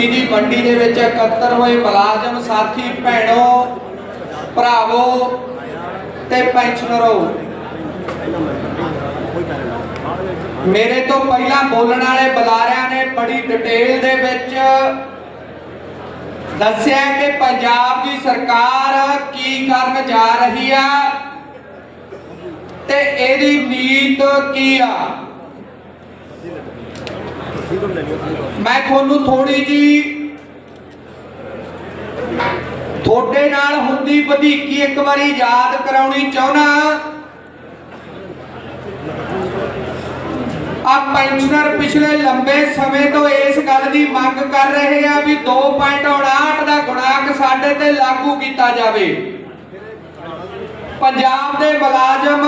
ਤੂੜੀ ਦੀ ਮੰਡੀ ਦੇ ਵਿੱਚ ਇਕੱਤਰ ਹੋਏ ਮੁਲਾਜ਼ਮ, ਸਾਥੀ, ਭੈਣੋ, ਭਰਾਵੋ ਤੇ ਪੈਨਸ਼ਨਰੋ। ਮੇਰੇ ਤੋਂ ਪਹਿਲਾਂ ਬੋਲਣ ਵਾਲੇ ਬੁਲਾਰਿਆਂ ਨੇ ਬੜੀ ਡਿਟੇਲ ਦੇ ਵਿੱਚ ਦੱਸਿਆ ਕਿ ਪੰਜਾਬ ਦੀ ਸਰਕਾਰ ਕੀ ਕਰਨ ਜਾ ਰਹੀ ਆ ਤੇ ਇਹਦੀ ਨੀਤ ਕੀ ਆ। ਮੈਂ ਤੁਹਾਨੂੰ ਥੋੜੀ ਜੀ ਤੁਹਾਡੇ ਨਾਲ ਹੁੰਦੀ ਵਧੀਕੀ ਇੱਕ ਵਾਰੀ ਯਾਦ ਕਰਾਉਣੀ ਚਾਹੁੰਦਾ ਆ ਪੈਨਸ਼ਨਰ ਪਿਛਲੇ ਲੰਬੇ ਸਮੇਂ ਤੋਂ ਇਸ ਗੱਲ ਦੀ ਮੰਗ ਕਰ ਰਹੇ ਆ ਵੀ 2.58 ਦਾ ਗੁਣਾਕ ਸਾਡੇ ਤੇ ਲਾਗੂ ਕੀਤਾ ਜਾਵੇ। ਪੰਜਾਬ ਦੇ ਮੁਲਾਜ਼ਮ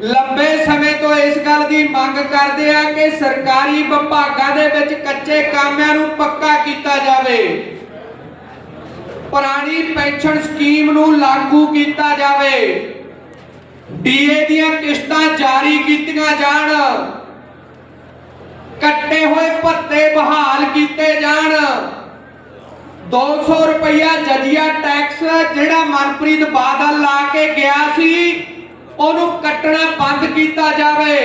ਲੰਬੇ ਸਮੇਂ ਤੋਂ ਇਸ ਗੱਲ ਦੀ ਮੰਗ ਕਰਦੇ ਆ ਕਿ ਸਰਕਾਰੀ ਵਿਭਾਗਾਂ ਦੇ ਵਿੱਚ ਕੱਚੇ ਕਾਮਿਆਂ ਨੂੰ ਪੱਕਾ ਕੀਤਾ ਜਾਵੇ। ਪੁਰਾਣੀ ਪੈਨਸ਼ਨ ਸਕੀਮ ਨੂੰ ਲਾਗੂ ਕੀਤਾ ਜਾਵੇ। ਡੀਏ ਦੀਆਂ ਕਿਸ਼ਤਾਂ ਜਾਰੀ ਕੀਤੀਆਂ ਜਾਣ। ਕੱਟੇ ਹੋਏ ਭੱਤੇ ਬਹਾਲ ਕੀਤੇ ਜਾਣ। 200 ਰੁਪਇਆ ਜਜੀਆ ਟੈਕਸ ਜਿਹੜਾ ਮਨਪ੍ਰੀਤ ਬਾਦਲ ਲਾ ਕੇ ਗਿਆ ਸੀ ਉਹਨੂੰ ਕੱਟਣਾ ਬੰਦ ਕੀਤਾ ਜਾਵੇ।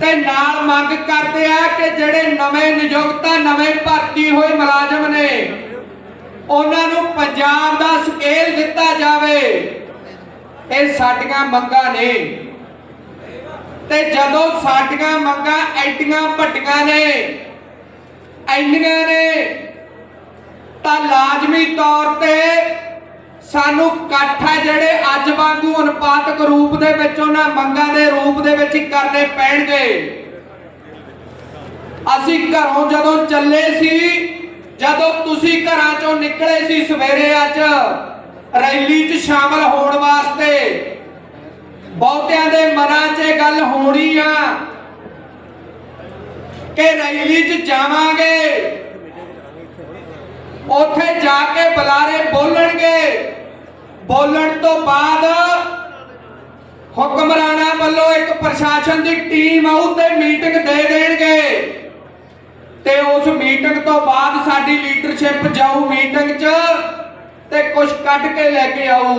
ਤੇ ਨਾਲ ਮੰਗ ਕਰਦੇ ਆ ਕਿ ਜਿਹੜੇ ਨਵੇਂ ਨਿਯੁਕਤਾ, ਨਵੇਂ ਭਰਤੀ ਹੋਏ ਮੁਲਾਜ਼ਮ ਨੇ, ਉਹਨਾਂ ਨੂੰ ਪੰਜਾਬ ਦਾ ਸਕੇਲ ਦਿੱਤਾ ਜਾਵੇ। ਇਹ ਸਾਡੀਆਂ ਮੰਗਾਂ ਨੇ। ਤੇ ਜਦੋਂ ਸਾਡੀਆਂ ਮੰਗਾਂ ਐਡੀਆਂ ਵੱਡੀਆਂ ਨੇ, ਇੰਨੀਆਂ ਨੇ, ਤਾਂ ਲਾਜ਼ਮੀ ਤੌਰ ਤੇ ਸਾਨੂੰ ਇਕੱਠ ਹੈ ਜਿਹੜੇ ਅੱਜ ਵਾਂਗੂ ਅਨੁਪਾਤਕ ਰੂਪ ਦੇ ਵਿੱਚ ਉਹਨਾਂ ਮੰਗਾਂ ਦੇ ਰੂਪ ਦੇ ਵਿੱਚ ਕਰਨੇ ਪੈਣਗੇ। ਅਸੀਂ ਘਰੋਂ ਜਦੋਂ ਚੱਲੇ ਸੀ, ਜਦੋਂ ਤੁਸੀਂ ਘਰਾਂ ਚੋਂ ਨਿਕਲੇ ਸੀ ਸਵੇਰੇ ਅੱਜ, ਰੈਲੀ 'ਚ ਸ਼ਾਮਲ ਹੋਣ ਵਾਸਤੇ, ਬਹੁਤਿਆਂ ਦੇ ਮਨਾਂ 'ਚ ਇਹ ਗੱਲ ਹੋਣੀ ਆ ਕਿ ਰੈਲੀ 'ਚ ਜਾਵਾਂਗੇ। ਉੱਥੇ ਜਾ ਕੇ ਬੁਲਾਰੇ ਬੋਲਣ ਤੋਂ ਬਾਅਦ ਹੁਕਮਰਾਨਾਂ ਵੱਲੋਂ ਇੱਕ ਪ੍ਰਸ਼ਾਸਨ ਦੀ ਟੀਮ ਆਉ ਤੇ ਮੀਟਿੰਗ ਦੇ ਦੇਣਗੇ। ਤੇ ਉਸ ਮੀਟਿੰਗ ਤੋਂ ਬਾਅਦ ਸਾਡੀ ਲੀਡਰਸ਼ਿਪ ਜਾਊ ਮੀਟਿੰਗ 'ਚ ਤੇ ਕੁਝ ਕੱਢ ਕੇ ਲੈ ਕੇ ਆਊ।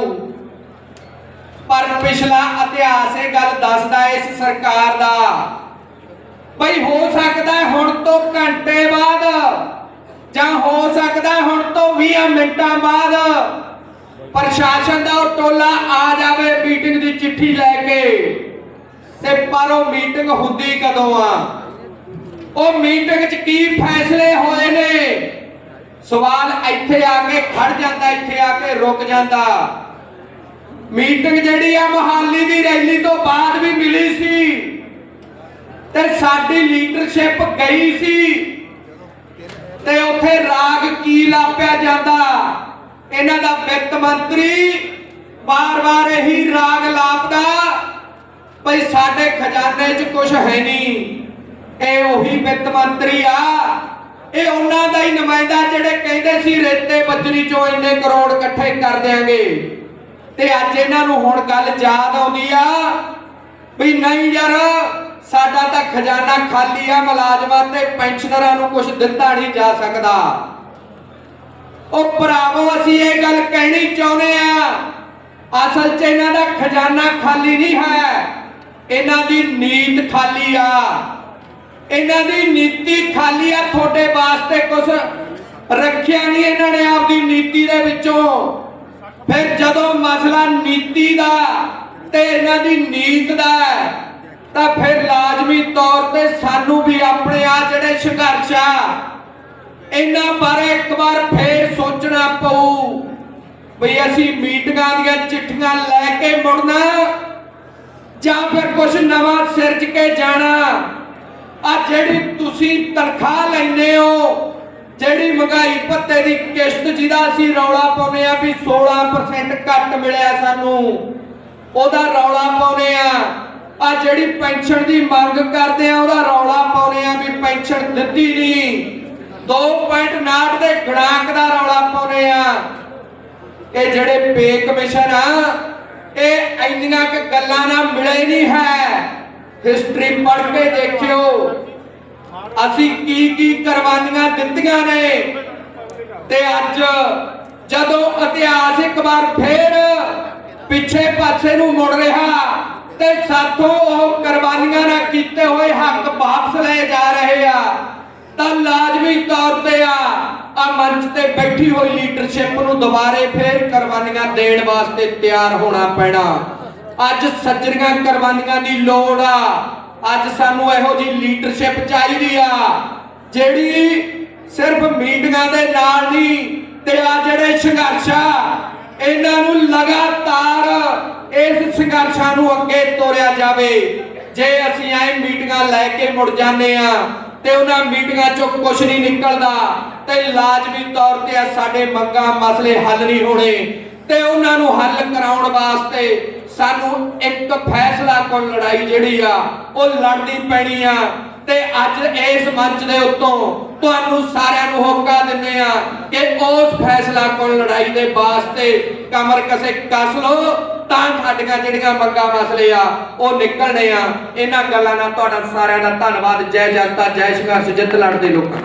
ਪਰ ਪਿਛਲਾ ਇਤਿਹਾਸ ਇਹ ਗੱਲ ਦੱਸਦਾ ਇਸ ਸਰਕਾਰ ਦਾ। ਬਈ ਹੋ ਸਕਦਾ ਹੁਣ ਤੋਂ ਘੰਟੇ ਬਾਅਦ ਜਾਂ ਹੋ ਸਕਦਾ ਹੁਣ ਤੋਂ 20 ਮਿੰਟਾਂ ਬਾਅਦ ਪ੍ਰਸ਼ਾਸਨ ਦਾ ਉਹ ਟੋਲਾ ਆ ਜਾਵੇ ਮੀਟਿੰਗ ਦੀ ਚਿੱਠੀ ਲੈ ਕੇ। ਤੇ ਪਰ ਉਹ ਮੀਟਿੰਗ ਹੁੰਦੀ ਕਦੋਂ ਆ? ਉਹ ਮੀਟਿੰਗ 'ਚ ਕੀ ਫੈਸਲੇ ਹੋਏ ਨੇ? ਸਵਾਲ ਇੱਥੇ ਆ ਕੇ ਖੜ ਜਾਂਦਾ, ਇੱਥੇ ਆ ਕੇ ਰੁਕ ਜਾਂਦਾ। ਮੀਟਿੰਗ ਜਿਹੜੀ ਆ, ਮਹਾਲੀ ਦੀ ਰੈਲੀ ਤੋਂ ਬਾਅਦ ਵੀ ਮਿਲੀ ਸੀ। ਤੇ ਸਾਡੀ ਲੀਡਰਸ਼ਿਪ ਗਈ ਸੀ। ਤੇ ਉੱਥੇ ਰਾਗ ਕੀ ਲਾਪਿਆ ਜਾਂਦਾ? ਇਹਨਾਂ ਦਾ ਵਿੱਤ ਮੰਤਰੀ ਵਾਰ-ਵਾਰ ਇਹੀ ਰਾਗ ਲਾਪਦਾ ਭਈ ਸਾਡੇ ਖਜ਼ਾਨੇ 'ਚ ਕੁਝ ਹੈ ਨਹੀਂ। ਇਹ ਉਹੀ ਵਿੱਤ ਮੰਤਰੀ ਆ। ਇਹ ਉਹਨਾਂ ਦਾ ਹੀ ਨੁਮਾਇੰਦਾ ਜਿਹੜੇ ਕਹਿੰਦੇ ਸੀ ਰੇਤੇ ਬੱਜਰੀ ਚੋਂ ਇੰਨੇ ਕਰੋੜ ਇਕੱਠੇ ਕਰ ਦਿਆਂਗੇ। ਤੇ ਅੱਜ ਇਹਨਾਂ ਨੂੰ ਹੁਣ ਗੱਲ ਯਾਦ ਆਉਂਦੀ ਆ ਵੀ ਨਹੀਂ ਯਾਰ, ਸਾਡਾ ਤਾਂ ਖਜ਼ਾਨਾ ਖਾਲੀ ਆ, ਮੁਲਾਜ਼ਮਾਂ ਤੇ ਪੈਨਸ਼ਨਰਾਂ ਨੂੰ ਕੁਝ ਦਿੱਤਾ ਨਹੀਂ ਜਾ ਸਕਦਾ। ਉਹ ਭਰਾਵੋ, ਅਸੀਂ ਇਹ ਗੱਲ ਕਹਿਣੀ ਚਾਹੁੰਦੇ ਆ। ਅਸਲ 'ਚ ਇਹਨਾਂ ਦਾ ਖਜ਼ਾਨਾ ਖਾਲੀ ਨਹੀਂ ਹੈ। ਇਹਨਾਂ ਦੀ ਨੀਤ ਖਾਲੀ ਆ। ਇਹਨਾਂ ਦੀ ਨੀਤੀ ਖਾਲੀ ਆ, ਤੁਹਾਡੇ ਵਾਸਤੇ ਕੁਝ ਰੱਖਿਆ ਨਹੀਂ ਇਹਨਾਂ ਨੇ ਆਪਦੀ ਨੀਤੀ ਦੇ ਵਿੱਚੋਂ। ਫਿਰ ਜਦੋਂ ਮਸਲਾ ਨੀਤੀ ਦਾ ਤੇ ਇਹਨਾਂ ਦੀ ਨੀਤ ਦਾ ਤਾਂ ਫਿਰ ਲਾਜ਼ਮੀ ਤੌਰ ਤੇ ਸਾਨੂੰ ਵੀ ਆਪਣੇ ਆ ਜਿਹੜੇ ਸੰਘਰਸ਼ ਆ, ਇਹਨਾਂ ਬਾਰੇ ਇੱਕ ਵਾਰ ਵੀ ਅਸੀਂ ਮੀਟਿੰਗਾਂ ਦੀਆਂ ਚਿੱਠੀਆਂ ਲੈ ਕੇ ਮੁੜਨਾ। ਜਾਂ ਫਿਰ ਕੁਝ ਨਵਾਂ ਸਿਰਜ ਕੇ ਜਾਣਾ। ਆ ਜਿਹੜੀ ਤੁਸੀਂ ਤਨਖਾਹ ਲੈਂਦੇ ਹੋ, ਜਿਹੜੀ ਮਹਿੰਗਾਈ ਭੱਤੇ ਦੀ ਕਿਸ਼ਤ ਜਿਹਦਾ ਅਸੀਂ ਰੌਲਾ ਪਾਉਨੇ ਆ ਵੀ 16% ਘੱਟ ਮਿਲਿਆ ਸਾਨੂੰ, ਉਹਦਾ ਰੌਲਾ ਪਾਉਨੇ ਆ ਆ ਜਿਹੜੀ ਪੈਨਸ਼ਨ ਦੀ ਮੰਗ ਕਰਦੇ ਆ ਉਹਦਾ ਰੌਲਾ ਪਾਉਨੇ ਆ ਵੀ ਪੈਨਸ਼ਨ ਦਿੱਤੀ ਨਹੀਂ। 2.9 ਦੇ ਗਣਾਕ ਦਾ ਰੌਲਾ ਪਾਉਨੇ ਆ ਇਹ ਜਿਹੜੇ ਪੇ ਕਮਿਸ਼ਨ ਆ, ਇਹ ਇੰਨੀਆਂ ਕਿ ਗੱਲਾਂ ਨਾਲ ਮਿਲੇ ਨਹੀਂ ਹੈ। ਹਿਸਟਰੀ ਪੜ੍ਹ ਕੇ ਦੇਖਿਓ, ਅਸੀਂ ਕੀ ਕੀ ਕੁਰਬਾਨੀਆਂ ਦਿੱਤੀਆਂ ਨੇ। ਤੇ ਅੱਜ ਜਦੋਂ ਇਤਿਹਾਸ ਇੱਕ ਵਾਰ ਫੇਰ ਪਿੱਛੇ ਪਾਸੇ ਨੂੰ ਮੁੜ ਰਿਹਾ, ਤੇ ਸਾਥੋਂ ਉਹ ਕੁਰਬਾਨੀਆਂ ਨਾਲ ਕੀਤੇ ਹੋਏ ਹੱਕ ਵਾਪਸ ਲਏ ਜਾ ਰਹੇ ਆ, ਤਾਂ ਲਾਜ਼ਮੀ ਤੌਰ ਤੇ ਆ ਆ ਮੰਚ ਤੇ ਬੈਠੀ ਹੋਈ ਲੀਡਰਸ਼ਿਪ ਨੂੰ ਦੁਬਾਰੇ ਫੇਰ ਕੁਰਬਾਨੀਆਂ ਦੇਣ ਵਾਸਤੇ ਤਿਆਰ ਹੋਣਾ ਪੈਣਾ। ਅੱਜ ਸੱਜਣੀਆਂ ਕੁਰਬਾਨੀਆਂ ਦੀ ਲੋੜ ਆ। ਅੱਜ ਸਾਨੂੰ ਇਹੋ ਜੀ ਲੀਡਰਸ਼ਿਪ ਚਾਹੀਦੀ ਆ, ਜਿਹੜੀ ਸਿਰਫ ਮੀਟਿੰਗਾਂ ਦੇ ਨਾਲ ਨਹੀਂ, ਤੇ ਆ ਜਿਹੜੇ ਸੰਘਰਸ਼ ਆ, ਇਹਨਾਂ ਨੂੰ ਲਗਾਤਾਰ ਇਸ ਸੰਘਰਸ਼ਾਂ ਨੂੰ ਅੱਗੇ ਤੋਰਿਆ ਜਾਵੇ। ਜੇ ਅਸੀਂ ਐ ਮੀਟਿੰਗਾਂ ਲੈ ਕੇ ਮੁੜ ਜਾਂਦੇ ਆ, ਤੇ ਉਹਨਾਂ ਮੀਟਿੰਗਾਂ ਚੋਂ ਕੁਝ ਨਹੀਂ ਨਿਕਲਦਾ। ਤੇ ਲਾਜ਼ਮੀ ਤੌਰ ਤੇ ਸਾਡੇ ਮੰਗਾਂ ਮਸਲੇ ਹੱਲ ਨਹੀਂ ਹੋਣੇ ਤੇ ਉਹਨਾਂ ਨੂੰ ਹੱਲ ਕਰਾਉਣ ਵਾਸਤੇ ਸਾਨੂੰ ਇੱਕ ਫੈਸਲਾ ਕੋਲ ਲੜਾਈ ਜਿਹੜੀ ਆ, ਉਹ ਲੜਨੀ ਪੈਣੀ ਆ। ਤੇ ਅੱਜ ਇਸ ਮੰਚ ਦੇ ਉੱਤੋਂ ਤੁਹਾਨੂੰ ਸਾਰਿਆਂ ਨੂੰ ਹੋਕਾ ਦਿੰਦੇ ਆ ਕਿ ਉਸ ਫੈਸਲਾ ਕੋਲ ਲੜਾਈ ਦੇ ਵਾਸਤੇ ਕਮਰ ਕਸੇ ਕੱਸ ਲਓ, ਤਾਂ ਸਾਡੀਆਂ ਜਿਹੜੀਆਂ ਮੰਗਾਂ ਮਸਲੇ ਆ, ਉਹ ਨਿਕਲਣੇ ਆ। ਇਹਨਾਂ ਗੱਲਾਂ ਨਾਲ ਤੁਹਾਡਾ ਸਾਰਿਆਂ ਦਾ ਧੰਨਵਾਦ। ਜੈ ਜਨਤਾ, ਜੈ ਸੰਘਰਸ਼, ਜਿੱਤ ਲੜਦੇ ਲੋਕਾਂ